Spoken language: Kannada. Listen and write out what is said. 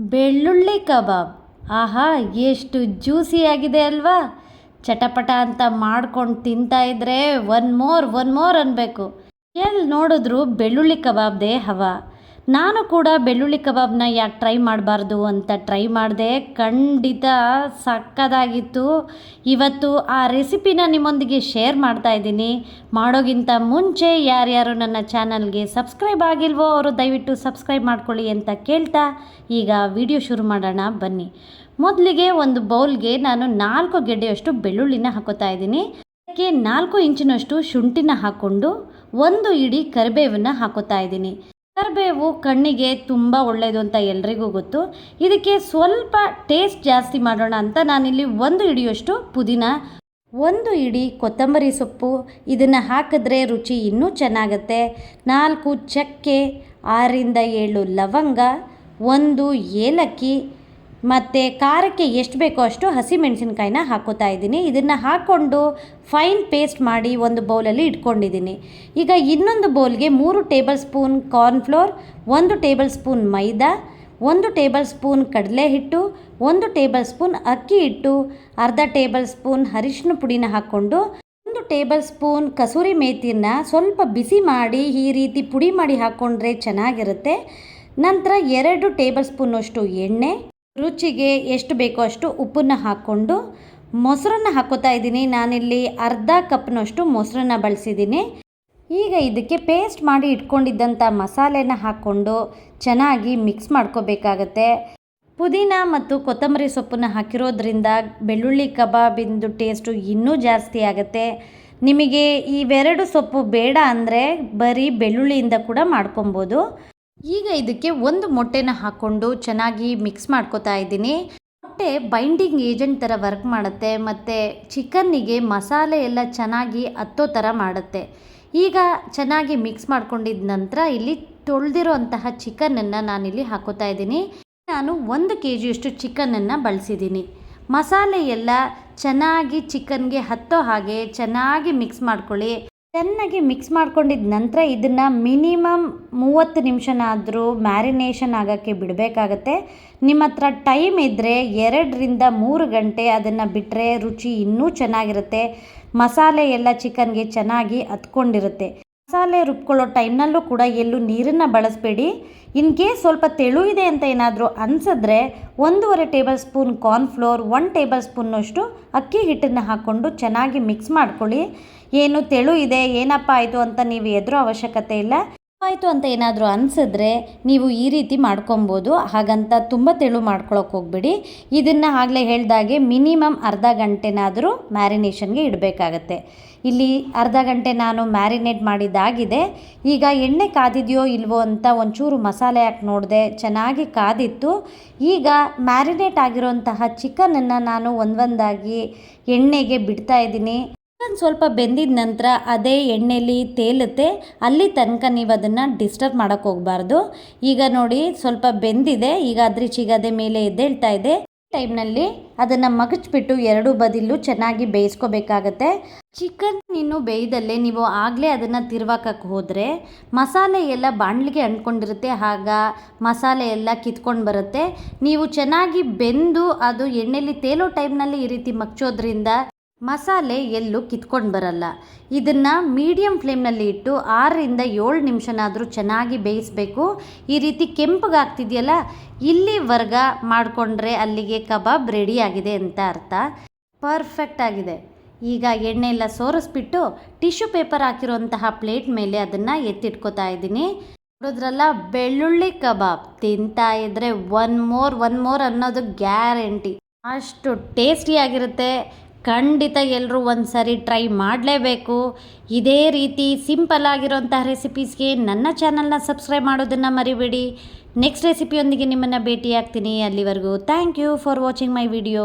ಬೆಳ್ಳುಳ್ಳಿ ಕಬಾಬ್. ಆಹಾ, ಎಷ್ಟು ಜ್ಯೂಸಿಯಾಗಿದೆ ಅಲ್ವಾ? ಚಟಪಟ ಅಂತ ಮಾಡ್ಕೊಂಡು ತಿಂತಾ ಇದ್ರೆ ಒನ್ ಮೋರ್ ಒನ್ ಮೋರ್ ಅನ್ನಬೇಕು ಎಲ್ಲಿ ನೋಡಿದ್ರು ಬೆಳ್ಳುಳ್ಳಿ ಕಬಾಬ್ದೇ ಹವಾ. ನಾನು ಕೂಡ ಬೆಳ್ಳುಳ್ಳಿ ಕಬಾಬ್ನ ಯಾಕೆ ಟ್ರೈ ಮಾಡಬಾರ್ದು ಅಂತ ಟ್ರೈ ಮಾಡಿದೆ. ಖಂಡಿತ ಸಕ್ಕದಾಗಿತ್ತು. ಇವತ್ತು ಆ ರೆಸಿಪಿನ ನಿಮ್ಮೊಂದಿಗೆ ಶೇರ್ ಮಾಡ್ತಾ ಇದ್ದೀನಿ. ಮಾಡೋಕ್ಕಿಂತ ಮುಂಚೆ ಯಾರ್ಯಾರು ನನ್ನ ಚಾನಲ್ಗೆ ಸಬ್ಸ್ಕ್ರೈಬ್ ಆಗಿಲ್ವೋ ಅವರು ದಯವಿಟ್ಟು ಸಬ್ಸ್ಕ್ರೈಬ್ ಮಾಡ್ಕೊಳ್ಳಿ ಅಂತ ಕೇಳ್ತಾ ಈಗ ವಿಡಿಯೋ ಶುರು ಮಾಡೋಣ, ಬನ್ನಿ. ಮೊದಲಿಗೆ ಒಂದು ಬೌಲ್ಗೆ ನಾನು ನಾಲ್ಕು ಗೆಡ್ಡೆಯಷ್ಟು ಬೆಳ್ಳುಳ್ಳಿನ ಹಾಕೋತಾ ಇದ್ದೀನಿ. ಅದಕ್ಕೆ ನಾಲ್ಕು ಇಂಚಿನಷ್ಟು ಶುಂಠಿನ ಹಾಕ್ಕೊಂಡು ಒಂದು ಇಡೀ ಕರಿಬೇವನ್ನು ಹಾಕೋತಾ ಇದ್ದೀನಿ. ಕರಿಬೇವು ಕಣ್ಣಿಗೆ ತುಂಬ ಒಳ್ಳೆಯದು ಅಂತ ಎಲ್ರಿಗೂ ಗೊತ್ತು. ಇದಕ್ಕೆ ಸ್ವಲ್ಪ ಟೇಸ್ಟ್ ಜಾಸ್ತಿ ಮಾಡೋಣ ಅಂತ ನಾನಿಲ್ಲಿ ಒಂದು ಹಿಡಿಯಷ್ಟು ಪುದೀನ, ಒಂದು ಇಡಿ ಕೊತ್ತಂಬರಿ ಸೊಪ್ಪು, ಇದನ್ನು ಹಾಕಿದ್ರೆ ರುಚಿ ಇನ್ನೂ ಚೆನ್ನಾಗತ್ತೆ. ನಾಲ್ಕು ಚಕ್ಕೆ ಆರರಿಂದ ಏಳು ಲವಂಗ, ಒಂದು ಏಲಕ್ಕಿ ಮತ್ತು ಖಾರಕ್ಕೆ ಎಷ್ಟು ಬೇಕೋ ಅಷ್ಟು ಹಸಿಮೆಣಸಿನ್ಕಾಯಿನ ಹಾಕೋತಾ ಇದ್ದೀನಿ. ಇದನ್ನು ಹಾಕ್ಕೊಂಡು ಫೈನ್ ಪೇಸ್ಟ್ ಮಾಡಿ ಒಂದು ಬೌಲಲ್ಲಿ ಇಟ್ಕೊಂಡಿದ್ದೀನಿ. ಈಗ ಇನ್ನೊಂದು ಬೌಲ್ಗೆ ಮೂರು ಟೇಬಲ್ ಸ್ಪೂನ್ ಕಾರ್ನ್ಫ್ಲೋರ್, ಒಂದು ಟೇಬಲ್ ಸ್ಪೂನ್ ಮೈದಾ, ಒಂದು ಟೇಬಲ್ ಸ್ಪೂನ್ ಕಡಲೆ ಹಿಟ್ಟು ಒಂದು ಟೇಬಲ್ ಸ್ಪೂನ್ ಅಕ್ಕಿ ಹಿಟ್ಟು, ಅರ್ಧ ಟೇಬಲ್ ಸ್ಪೂನ್ ಅರಿಶಿನ ಪುಡಿನ ಹಾಕ್ಕೊಂಡು, ಒಂದು ಟೇಬಲ್ ಸ್ಪೂನ್ ಕಸೂರಿ ಮೇಥಿನ ಸ್ವಲ್ಪ ಬಿಸಿ ಮಾಡಿ ಈ ರೀತಿ ಪುಡಿ ಮಾಡಿ ಹಾಕ್ಕೊಂಡ್ರೆ ಚೆನ್ನಾಗಿರುತ್ತೆ. ನಂತರ ಎರಡು ಟೇಬಲ್ ಸ್ಪೂನಷ್ಟು ಎಣ್ಣೆ ರುಚಿಗೆ ಎಷ್ಟು ಬೇಕೋ ಅಷ್ಟು ಉಪ್ಪನ್ನು ಹಾಕ್ಕೊಂಡು ಮೊಸರನ್ನ ಹಾಕೋತಾ ಇದ್ದೀನಿ. ನಾನಿಲ್ಲಿ ಅರ್ಧ ಕಪ್ನಷ್ಟು ಮೊಸರನ್ನ ಬಳಸಿದ್ದೀನಿ. ಈಗ ಇದಕ್ಕೆ ಪೇಸ್ಟ್ ಮಾಡಿ ಇಟ್ಕೊಂಡಿದ್ದಂಥ ಮಸಾಲೆನ ಹಾಕ್ಕೊಂಡು ಚೆನ್ನಾಗಿ ಮಿಕ್ಸ್ ಮಾಡ್ಕೋಬೇಕಾಗತ್ತೆ. ಪುದೀನ ಮತ್ತು ಕೊತ್ತಂಬರಿ ಸೊಪ್ಪನ್ನು ಹಾಕಿರೋದ್ರಿಂದ ಬೆಳ್ಳುಳ್ಳಿ ಕಬಾಬಿಂದು ಟೇಸ್ಟು ಇನ್ನೂ ಜಾಸ್ತಿ ಆಗುತ್ತೆ. ನಿಮಗೆ ಇವೆರಡು ಸೊಪ್ಪು ಬೇಡ ಅಂದರೆ ಬರೀ ಬೆಳ್ಳುಳ್ಳಿಯಿಂದ ಕೂಡ ಮಾಡ್ಕೊಬೋದು. ಈಗ ಇದಕ್ಕೆ ಒಂದು ಮೊಟ್ಟೆನ ಹಾಕ್ಕೊಂಡು ಚೆನ್ನಾಗಿ ಮಿಕ್ಸ್ ಮಾಡ್ಕೋತಾ ಇದ್ದೀನಿ. ಮೊಟ್ಟೆ ಬೈಂಡಿಂಗ್ ಏಜೆಂಟ್ ಥರ ವರ್ಕ್ ಮಾಡುತ್ತೆ, ಮತ್ತು ಚಿಕನ್ನಿಗೆ ಮಸಾಲೆ ಎಲ್ಲ ಚೆನ್ನಾಗಿ ಹತ್ತೋ ಥರ ಮಾಡುತ್ತೆ. ಈಗ ಚೆನ್ನಾಗಿ ಮಿಕ್ಸ್ ಮಾಡ್ಕೊಂಡಿದ ನಂತರ ಇಲ್ಲಿ ತೊಳೆದಿರೋ ಅಂತಹ ಚಿಕನನ್ನು ನಾನಿಲ್ಲಿ ಹಾಕೋತಾ ಇದ್ದೀನಿ. ನಾನು ಒಂದು ಕೆ ಜಿಯಷ್ಟು ಚಿಕನನ್ನು ಬಳಸಿದ್ದೀನಿ. ಮಸಾಲೆ ಎಲ್ಲ ಚೆನ್ನಾಗಿ ಚಿಕನ್ಗೆ ಹತ್ತೋ ಹಾಗೆ ಚೆನ್ನಾಗಿ ಮಿಕ್ಸ್ ಮಾಡ್ಕೊಳ್ಳಿ. ಚೆನ್ನಾಗಿ ಮಿಕ್ಸ್ ಮಾಡ್ಕೊಂಡಿದ ನಂತರ ಇದನ್ನು ಮಿನಿಮಮ್ ಮೂವತ್ತು ನಿಮಿಷನಾದರೂ ಮ್ಯಾರಿನೇಷನ್ ಆಗೋಕ್ಕೆ ಬಿಡಬೇಕಾಗತ್ತೆ. ನಿಮ್ಮ ಹತ್ರ ಟೈಮ್ ಇದ್ದರೆ ಎರಡರಿಂದ ಮೂರು ಗಂಟೆ ಅದನ್ನು ಬಿಟ್ಟರೆ ರುಚಿ ಇನ್ನೂ ಚೆನ್ನಾಗಿರುತ್ತೆ. ಮಸಾಲೆ ಎಲ್ಲ ಚಿಕನ್ಗೆ ಚೆನ್ನಾಗಿ ಹತ್ಕೊಂಡಿರುತ್ತೆ ಮಸಾಲೆ ರುಬ್ಕೊಳ್ಳೋ ಟೈಮ್ನಲ್ಲೂ ಕೂಡ ಎಲ್ಲೂ ನೀರನ್ನು ಬಳಸಬೇಡಿ. ಇನ್ ಕೇಸ್ ಸ್ವಲ್ಪ ತೆಳು ಇದೆ ಅಂತ ಏನಾದರೂ ಅನಿಸಿದ್ರೆ ಒಂದೂವರೆ tablespoon cornflour one table ಸ್ಪೂನ್ನಷ್ಟು ಅಕ್ಕಿ ಹಿಟ್ಟನ್ನು ಹಾಕ್ಕೊಂಡು ಚೆನ್ನಾಗಿ ಮಿಕ್ಸ್ ಮಾಡ್ಕೊಳ್ಳಿ. ಏನು ತೆಳು ಇದೆ, ಏನಪ್ಪ ಆಯಿತು ಅಂತ ನೀವು ಎದುರು ಅವಶ್ಯಕತೆ ಇಲ್ಲ. ಆಯಿತು ಅಂತ ಏನಾದರೂ ಅನಿಸಿದ್ರೆ ನೀವು ಈ ರೀತಿ ಮಾಡ್ಕೊಬೋದು. ಹಾಗಂತ ತುಂಬ ತೆಳು ಮಾಡ್ಕೊಳಕ್ಕೆ ಹೋಗ್ಬಿಡಿ. ಇದನ್ನು ಆಗಲೇ ಹೇಳಿದಾಗೆ ಮಿನಿಮಮ್ ಅರ್ಧ ಗಂಟೆನಾದರೂ ಮ್ಯಾರಿನೇಷನ್ಗೆ ಇಡಬೇಕಾಗತ್ತೆ. ಇಲ್ಲಿ ಅರ್ಧ ಗಂಟೆ ನಾನು ಮ್ಯಾರಿನೇಟ್ ಮಾಡಿದ್ದಾಗಿದೆ. ಈಗ ಎಣ್ಣೆ ಕಾದಿದೆಯೋ ಇಲ್ವೋ ಅಂತ ಒಂಚೂರು ಮಸಾಲೆ ಹಾಕಿ ನೋಡಿದೆ ಚೆನ್ನಾಗಿ ಕಾದಿತ್ತು. ಈಗ ಮ್ಯಾರಿನೇಟ್ ಆಗಿರೋಂತಹ ಚಿಕನನ್ನು ನಾನು ಒಂದೊಂದಾಗಿ ಎಣ್ಣೆಗೆ ಬಿಡ್ತಾ ಇದ್ದೀನಿ. ಚಿಕನ್ ಸ್ವಲ್ಪ ಬೆಂದಿದ ನಂತರ ಅದೇ ಎಣ್ಣೆಲಿ ತೇಲುತ್ತೆ. ಅಲ್ಲಿ ತನಕ ನೀವು ಅದನ್ನು ಡಿಸ್ಟರ್ಬ್ ಮಾಡೋಕ್ಕೆ ಹೋಗಬಾರ್ದು. ಈಗ ನೋಡಿ ಸ್ವಲ್ಪ ಬೆಂದಿದೆ. ಈಗ ಅದ್ರ ಚಿಗದೆ ಮೇಲೆ ಎದ್ದೇಳ್ತಾ ಇದೆ. ಟೈಮ್ನಲ್ಲಿ ಅದನ್ನು ಮಗಚ್ಬಿಟ್ಟು ಎರಡು ಬದಿಲು ಚೆನ್ನಾಗಿ ಬೇಯಿಸ್ಕೋಬೇಕಾಗತ್ತೆ. ಚಿಕನ್ ಇನ್ನು ಬೇಯ್ದಲ್ಲೇ ನೀವು ಆಗಲೇ ಅದನ್ನು ತಿರ್ವಾಕಕ್ಕೆ ಹೋದರೆ ಮಸಾಲೆ ಎಲ್ಲ ಬಾಣಲಿಗೆ ಅಂಟ್ಕೊಂಡಿರುತ್ತೆ. ಆಗ ಮಸಾಲೆ ಎಲ್ಲ ಕಿತ್ಕೊಂಡು ಬರುತ್ತೆ. ನೀವು ಚೆನ್ನಾಗಿ ಬೆಂದು ಅದು ಎಣ್ಣೆಲಿ ತೇಲೋ ಟೈಮ್ನಲ್ಲಿ ಈ ರೀತಿ ಮಗ್ಚೋದ್ರಿಂದ ಮಸಾಲೆ ಎಲ್ಲೂ ಕಿತ್ಕೊಂಡು ಬರಲ್ಲ. ಇದನ್ನು ಮೀಡಿಯಂ ಫ್ಲೇಮ್ನಲ್ಲಿ ಇಟ್ಟು ಆರರಿಂದ ಏಳು ನಿಮಿಷನಾದರೂ ಚೆನ್ನಾಗಿ ಬೇಯಿಸಬೇಕು. ಈ ರೀತಿ ಕೆಂಪಗಾಗ್ತಿದೆಯಲ್ಲ ಇಲ್ಲಿವರ್ಗ ಮಾಡಿಕೊಂಡ್ರೆ ಅಲ್ಲಿಗೆ ಕಬಾಬ್ ರೆಡಿ ಆಗಿದೆ ಅಂತ ಅರ್ಥ. ಪರ್ಫೆಕ್ಟ್ ಆಗಿದೆ. ಈಗ ಎಣ್ಣೆ ಎಲ್ಲ ಸೋರಿಸ್ಬಿಟ್ಟು ಟಿಶ್ಯೂ ಪೇಪರ್ ಹಾಕಿರುವಂತಹ ಪ್ಲೇಟ್ ಮೇಲೆ ಅದನ್ನು ಎತ್ತಿಟ್ಕೋತಾ ಇದ್ದೀನಿ. ನೋಡಿದ್ರಲ್ಲ, ಬೆಳ್ಳುಳ್ಳಿ ಕಬಾಬ್ ತಿಂತಾ ಇದ್ರೆ ಒನ್ ಮೋರ್ ಒನ್ ಮೋರ್ ಅನ್ನೋದು ಗ್ಯಾರಂಟಿ ಅಷ್ಟು ಟೇಸ್ಟಿಯಾಗಿರುತ್ತೆ ಖಂಡಿತ ಎಲ್ಲರೂ ಒಂದು ಟ್ರೈ ಮಾಡಲೇಬೇಕು. ಇದೇ ರೀತಿ ಸಿಂಪಲ್ ಆಗಿರೋಂತಹ ರೆಸಿಪೀಸ್ಗೆ ನನ್ನ ಚಾನಲ್ನ ಸಬ್ಸ್ಕ್ರೈಬ್ ಮಾಡೋದನ್ನು ಮರಿಬೇಡಿ. ನೆಕ್ಸ್ಟ್ ರೆಸಿಪಿಯೊಂದಿಗೆ ನಿಮ್ಮನ್ನು ಭೇಟಿಯಾಗ್ತೀನಿ. ಅಲ್ಲಿವರೆಗೂ thank you for watching my video.